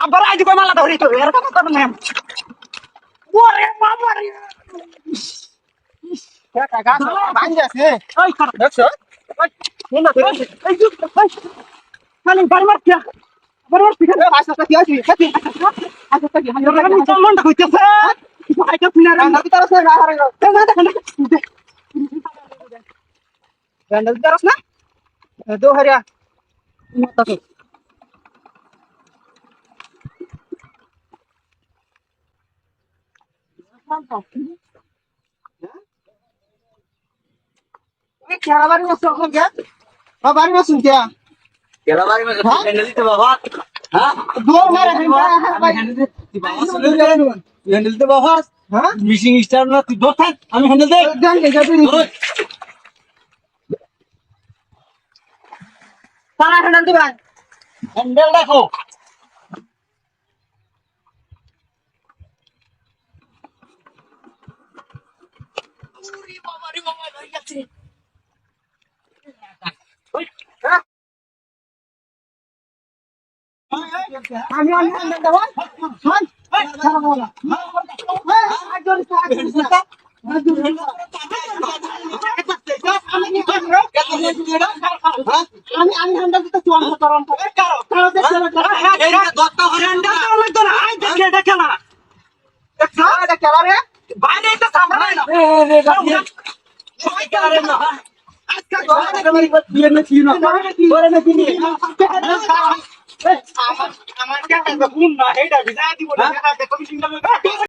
আবার আজ কই মালা ধরি তো এর কথা তো নেম ওরে বাবা রে কাকা ভাঙ যাচ্ছে ওই খারাপ দেখছ ওই না এই খালি বাড়ি মার কিয়া বাড়ি মার পিছে আচ্ছা কি আছে কি? আচ্ছা কি? আমি চলমনটা হইতেছে আইটা পিনা রান্না কি তারস না হারে না না রান্না কি তারস না? দো হারিয়া। মত খেলা বাড়ি মাছ কখন গিয়া বাড়ি বাড়ি মে হ্যান্ডেল বাবা হ্যাঁ? দো বাবা মিশিং স্টার না তুই দোস্ত থাক আমি হ্যান্ডেল দে তারা হ্যান্ডেল দিবা হ্যান্ডেল দেখো আমি আমি হ্যান্ডেল আজ জোরে আমি আমি হ্যান্ডেল দিতে চুয়ান করন কারও দেখতে এটা দত্তা হ্যান্ডেল হ্যান্ডেল লাগতো না আই দেখে এটা খেলা এটা খেলা রে বাইরে এটা সামনে না সবাই খেলা রে না আজকে গোলে বিয়ে না ছিল না না কিনি আমার গুণ না এটা ভিজা দিব না এটা কমিশন